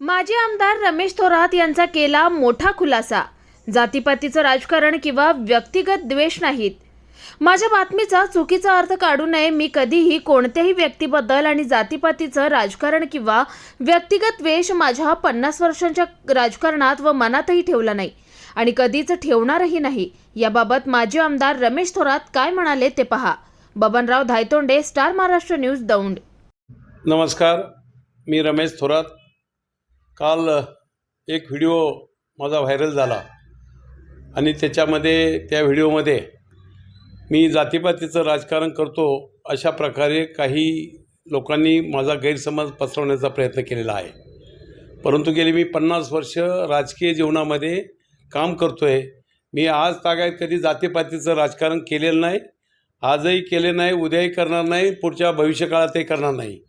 माजी आमदार रमेश थोरात यांचा केला मोठा खुलासा. जातीपातीचं राजकारण किंवा व्यक्तिगत द्वेष नाहीत. माझ्या बातमीचा चुकीचा अर्थ काढू नये मी कधीही कोणत्याही व्यक्तीबद्दल आणि जातीपातीचं राजकारण किंवा व्यक्तिगत द्वेष माझ्या पन्नास वर्षांच्या राजकारणात व मनातही ठेवला नाही आणि कधीच ठेवणारही नाही. याबाबत माजी आमदार रमेश थोरात काय म्हणाले ते पहा. Babanrao Dhaytonde star Maharashtra news Daund. नमस्कार. मी रमेश थोरात. काल एक व्हिडिओ माझा व्हायरल झाला. आणि त्याच्यामध्ये त्या व्हिडिओमध्ये मी जातीपातीचं राजकारण करतो अशा प्रकारे काही लोकांनी माझा गैरसमज पसरवण्याचा प्रयत्न केलेला आहे. परंतु गेली मी पन्नास वर्ष राजकीय जीवनामध्ये काम करतो आहे मी आज तागायत कधी जातीपातीचं राजकारण केलेलं नाही. आजही केले नाही उद्याही करणार नाही पुढच्या भविष्यकाळातही करणार नाही.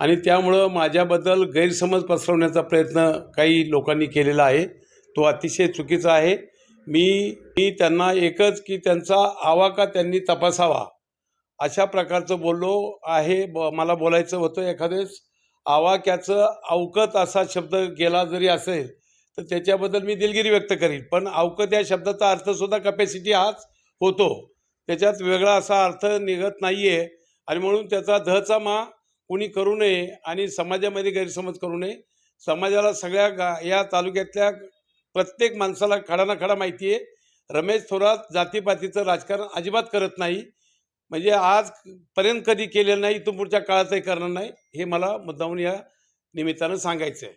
आणि त्यामुळं माझ्याबद्दल गैरसमज पसरवण्याचा प्रयत्न काही लोकांनी केलेला आहे. तो अतिशय चुकीचा आहे. मी मी त्यांना एकच की त्यांचा आवाका त्यांनी तपासावा. अशा प्रकारचं बोललो आहे. ब मला बोलायचं होतं एखाद्यावेळेस आवाक्याचं अवकत असा शब्द गेला जरी असेल तर त्याच्याबद्दल मी दिलगिरी व्यक्त करीन. पण अवकत या शब्दाचा अर्थसुद्धा कपॅसिटी हाच होतो. त्याच्यात वेगळा असा अर्थ निघत नाही आहे आणि म्हणून त्याचा धचा मा कुणी करू नये आणि समाजामध्ये गैरसमज करू नये. समाजाला सगळ्या गा या तालुक्यातल्या प्रत्येक माणसाला खडा ना खडा माहिती आहे रमेश थोरात जातीपातीचं राजकारण अजिबात करत नाही. म्हणजे आजपर्यंत कधी केलेलं नाही तो पुढच्या काळातही करणार नाही हे मला मुद्दामून या निमित्तानं सांगायचं आहे